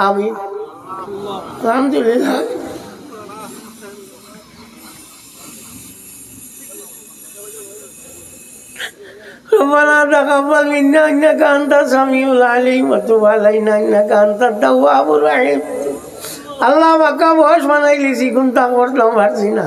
আমি আলহামদুলিল্লাহ ربنا تقبل منا انك انت السميع العليم وتب علينا انك انت التواب الرحيم আল্লাহ বাক্কা বয়স বানাই লিছি কোনটা করলাম পারছি না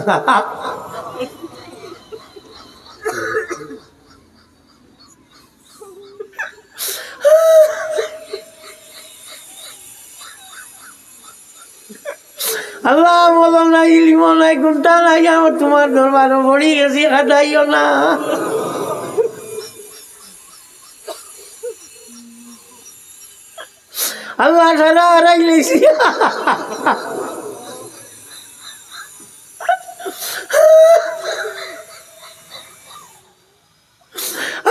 আল্লাহ বলো নাই ইলিম নাই কোনটা নাই, আমার তোমার দরবারও পড়ি গেছি খাটাইও না। আল্লাহ সারা হারাই লেছি।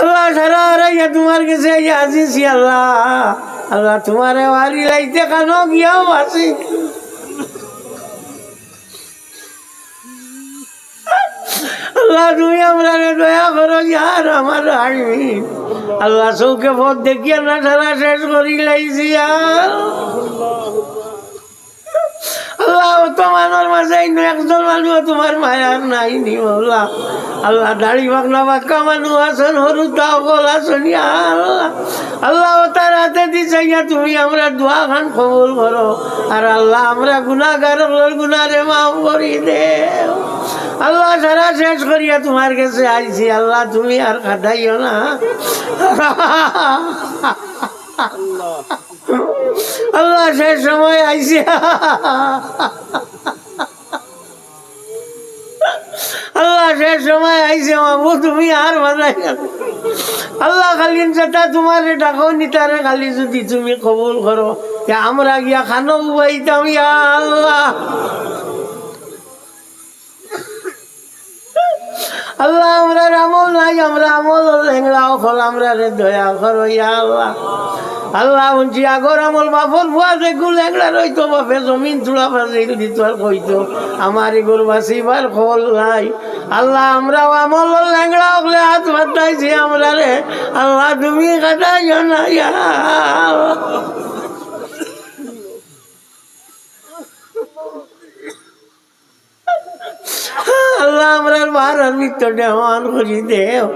আল্লাহ সারা হারাইয়া তোমার কাছে আসিছি, আল্লাহ। আল্লাহ তোমার বাড়ি লাইতে কেন গিয়াও আসি আল্লাহ তুমি আমরা দয়া করো যার আমার আসবি আল্লাহ চৌকে পথ দেখিয়া না সারা শেষ করি লাইছি আল্লাহ, তোমার মায়ার নাই নি বলা। আল্লাহ, দাড়ি বাগনা বাক্কা মানুষ আছেন হরু তাও গল আছেন আল্লাহ, তার হাতে দিছে তুমি আমরা দোয়া খান কবুল করো। আর আল্লাহ, আমরা গুনাগার গুনারে মাফ করি দে। আল্লাহ সারা শেষ করিয়া তোমার কাছে আইছি। আল্লাহ, তুমি আর কাটাইও না। আল্লাহ শেষ সময় আইছি। আল্লাহ শেষ সময় আইছে বাবু তুমি আর বাজাই আল্লাহ খালি যেটা তোমার ডাকো, নিতারে খালি যদি তুমি কবুল করো। আমরা গিয়া খানো উবাইতাম, ইয়া আল্লাহ। আল্লাহ, আমরা আমল নাই, আমরা আমল লেংড়াও খল, আমরা রে দয়া করো আল্লাহ। আল্লাহ, বলছি, আগর আমল বাপর ভুয়া দেখু লেংড়া রইতো, বাপে জমিন তুলা ফাজিল দিত আর কইতো। আমার এগুর বাসিবার খল নাই। আল্লাহ, আমরাও আমল লেংড়া হলে হাত বাতাইছি আমরা রে আল্লাহ, তুমি কাটাইও না ইয়া আল্লাহ। আমরার বাহার মৃত্যুটা মান করি দেও।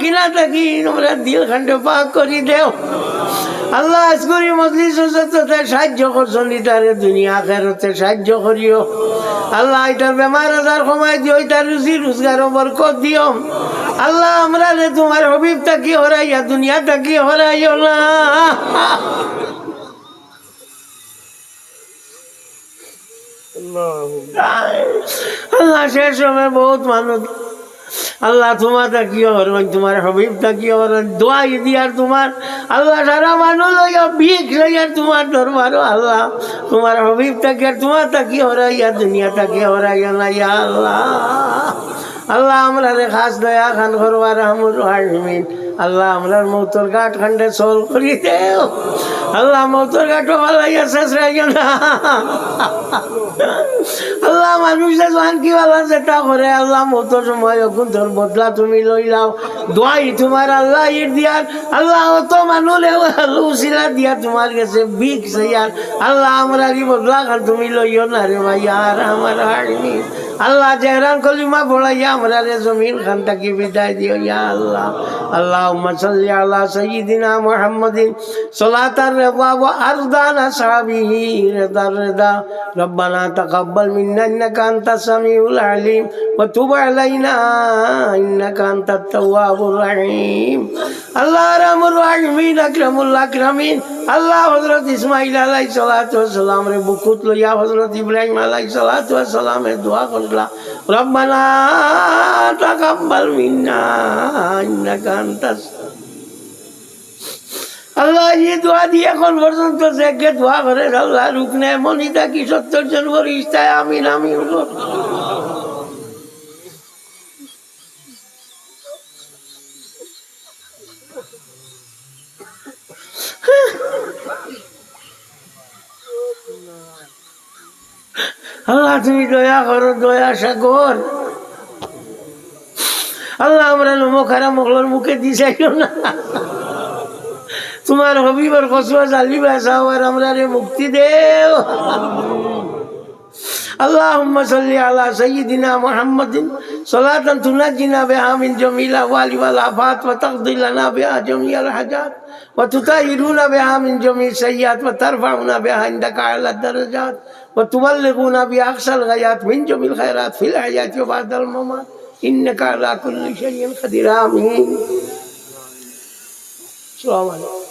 কিনা থাকি আমরা দিল পাক দেও। আল্লাহ সাহায্য সাহায্য আল্লাহ দিও আল্লাহ আমরা রে তোমার হবিব তাকি হরাইয়া দুনিয়া তাকি হরাইও আল্লাহ শেষ সময় বহুত মানুষ। আল্লাহ তোমার কি হরবেন তোমার হবিব কি হরবেন দোয়াই দিয়ার তোমার, আল্লাহ, সারা মানুষ লইয়া ভিক লইয়ার তোমার দরবারও আল্লাহ, তোমার হবিব তাকে তোমার তাকি হরাইয়া দুনিয়া তাকে হরাইয়া না ইয়া আল্লাহ। আল্লাহ আমরা রে খাস দয়া খান করবার আমর হাজমিন আল্লাহ আমরার মৌতর ঘাট খান্ডে সোল করি দেও। আল্লাহ মৌতর ঘাটও ভালাইয়া শেষ রাখিও না। আল্লাহ মানুষের জান কি বলা যেটা করে আল্লাহ মতো সময় এখন তোর বদলা তুমি লই লাও। দোয়াই তোমার আল্লাহ ইট দিয়ার। আল্লাহ অত মানুষ উচিলা দিয়া তোমার কাছে বিক ইয়ার আল্লাহ আমরা কি বদলা খান তুমি লইও না রে ভাই আর আমার হাড়মি আল্লাহ জেহরান কলিমা পড়াইয়া আমরা রে জমিন খান তাকে বিদায় দিও ইয়া আল্লাহ আল্লাহ সাল্লি আলা সাইয়্যিদিনা মুহাম্মাদিন সালাতার রিদা ওয়া আরদানা সাহাবিহি রিদার রিদা ربنا تقبل منا انك انت السميع العليم وتب علينا انك انت التواب الرحيم আল্লাহ রামুর আকমিন আকরামুল আকরামিন। আল্লাহ হজরত ইসমাইল আলাই সালাত সালাম রে বুকুত লইয়া হজরত ইব্রাহিম আলাই সালাত সালাম এর দোয়া করলা। রব্বানা তাকাব্বাল মিন্না, ইন্নাকা আনতাস। আল্লাহ দোয়া দিয়ে এখন পর্যন্ত দেখে দোয়া করে, আল্লাহ রুকনে মনিতা কি সত্তর জন বরিস্তায় আমিন আমিন। আল্লাহ, তুমি দয়া করো, দয়া সাগর। আল্লাহ, আমরা মুখারা মোগলোর মুখে দিছাইও না তোমার হবিবর কসুয়া জালি বাসাও আর আমরা মুক্তি দেও। اللهم صل على سيدنا محمد. صلاة تنجينا بها من جميع الأهوال والآفات وتقضي لنا بها جميع الحاجات وتطهرنا بها من جميع السيئات وترفعنا بها عندك على الدرجات وتبلغنا بها أقصى الغايات من جميع الخيرات في الحياة وبعد الممات. إنك على كل شيء قدير. آمين. السلام عليكم.